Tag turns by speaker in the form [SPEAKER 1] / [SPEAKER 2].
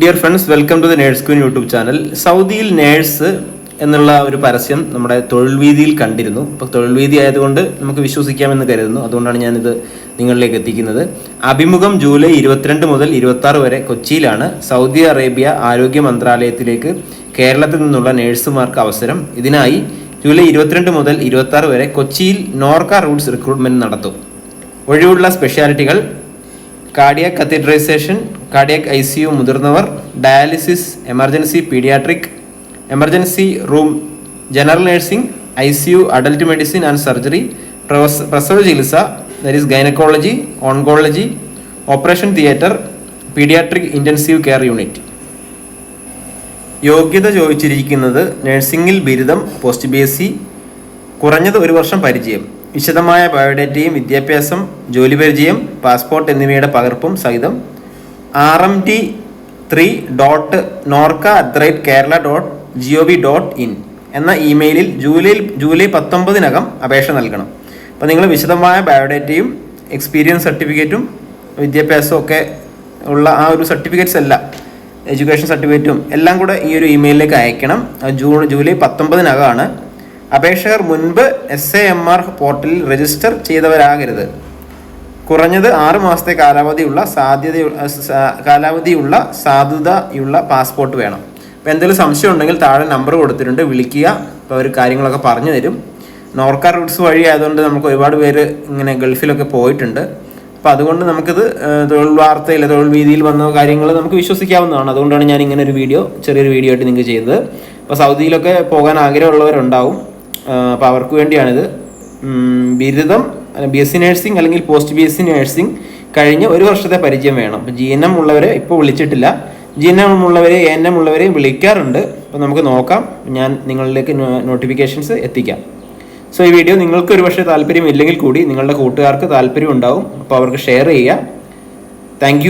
[SPEAKER 1] Dear friends welcome to the nurse queen YouTube channel സൗദിയിൽ nurse എന്നുള്ള ഒരു പരസ്യം നമ്മുടെ തൊഴിൽ വീതിയിൽ കണ്ടിരുന്നു. അപ്പോൾ തൊഴിൽ വീതി ആയതുകൊണ്ട് നമുക്ക് വിശ്വസിക്കാമെന്ന് കരുതുന്നു. അതുകൊണ്ടാണ് ഞാനിത് നിങ്ങളിലേക്ക് എത്തിക്കുന്നത്. അഭിമുഖം ജൂലൈ ഇരുപത്തിരണ്ട് മുതൽ ഇരുപത്തി വരെ കൊച്ചിയിലാണ് സൗദി അറേബ്യ ആരോഗ്യ മന്ത്രാലയത്തിലേക്ക് കേരളത്തിൽ നിന്നുള്ള നേഴ്സുമാർക്ക് അവസരം. ഇതിനായി ജൂലൈ ഇരുപത്തിരണ്ട് മുതൽ ഇരുപത്തി വരെ കൊച്ചിയിൽ നോർക്ക റൂട്ട്സ് റിക്രൂട്ട്മെന്റ് നടത്തും. ഒഴിവുള്ള സ്പെഷ്യാലിറ്റികൾ cardiac catheterization cardiac I C U മുതിർന്നവർ dialysis emergency pediatric emergency room general nursing I C U adult medicine and surgery പ്രസവ ചികിത്സ that is gynaecology oncology operation theatre pediatric intensive care unit യോഗ്യത ചോദിച്ചിരിക്കുന്നത് നഴ്സിംഗിൽ ബിരുദം post B S C കുറഞ്ഞത് ഒരു വർഷം പരിചയം വിശദമായ ബയോഡേറ്റയും വിദ്യാഭ്യാസം ജോലി പരിചയം പാസ്പോർട്ട് എന്നിവയുടെ പകർപ്പും സഹിതം R M T three dot Norka at rate Kerala dot V dot in എന്ന ഇമെയിലിൽ ജൂലൈ ജൂലൈ പത്തൊമ്പതിനകം അപേക്ഷ നൽകണം. അപ്പോൾ നിങ്ങൾ വിശദമായ ബയോഡേറ്റയും എക്സ്പീരിയൻസ് സർട്ടിഫിക്കറ്റും വിദ്യാഭ്യാസവും ഒക്കെ ഉള്ള ആ ഒരു സർട്ടിഫിക്കറ്റ്സ് അല്ല എഡ്യൂക്കേഷൻ സർട്ടിഫിക്കറ്റും എല്ലാം കൂടെ ഈ ഒരു ഇമെയിലിലേക്ക് അയക്കണം. ജൂൺ ജൂലൈ പത്തൊമ്പതിനകമാണ്. അപേക്ഷകർ മുൻപ് എസ് എ എം ആർ പോർട്ടലിൽ രജിസ്റ്റർ ചെയ്തവരാകരുത്. കുറഞ്ഞത് ആറ് മാസത്തെ കാലാവധിയുള്ള സാധ്യത കാലാവധിയുള്ള സാധുതയുള്ള പാസ്പോർട്ട് വേണം. അപ്പോൾ എന്തെങ്കിലും സംശയം ഉണ്ടെങ്കിൽ താഴെ നമ്പർ കൊടുത്തിട്ടുണ്ട് വിളിക്കുക. അപ്പോൾ അവർ കാര്യങ്ങളൊക്കെ പറഞ്ഞു തരും. നോർക്ക റൂട്ട്സ് വഴി ആയതുകൊണ്ട് നമുക്ക് ഒരുപാട് പേര് ഇങ്ങനെ ഗൾഫിലൊക്കെ പോയിട്ടുണ്ട്. അപ്പോൾ അതുകൊണ്ട് നമുക്കിത് തൊഴിൽ വാർത്തയിൽ തൊഴിൽ വീതിയിൽ വന്ന കാര്യങ്ങൾ നമുക്ക് വിശ്വസിക്കാവുന്നതാണ്. അതുകൊണ്ടാണ് ഞാൻ ഇങ്ങനെ ഒരു വീഡിയോ ചെറിയൊരു വീഡിയോ ആയിട്ട് നിങ്ങൾക്ക് ചെയ്തത് അപ്പോൾ സൗദിയിലൊക്കെ പോകാൻ ആഗ്രഹമുള്ളവരുണ്ടാവും. അപ്പോൾ അവർക്ക് വേണ്ടിയാണിത്. ബിരുദം ബി എസ് സി നഴ്സിംഗ് അല്ലെങ്കിൽ post B S C nursing കഴിഞ്ഞ് ഒരു വർഷത്തെ പരിചയം വേണം. അപ്പോൾ ജി എൻ എം ഉള്ളവരെ ഇപ്പോൾ വിളിച്ചിട്ടില്ല. ജി എൻ എം ഉള്ളവരെ എ എൻ എം ഉള്ളവരെയും വിളിക്കാറുണ്ട്. അപ്പോൾ നമുക്ക് നോക്കാം. ഞാൻ നിങ്ങളിലേക്ക് നോട്ടിഫിക്കേഷൻസ് എത്തിക്കാം. സോ ഈ വീഡിയോ നിങ്ങൾക്ക് ഒരു പക്ഷേ താല്പര്യം ഇല്ലെങ്കിൽ കൂടി നിങ്ങളുടെ കൂട്ടുകാർക്ക് താല്പര്യം ഉണ്ടാവും. അപ്പോൾ അവർക്ക് ഷെയർ ചെയ്യുക. താങ്ക്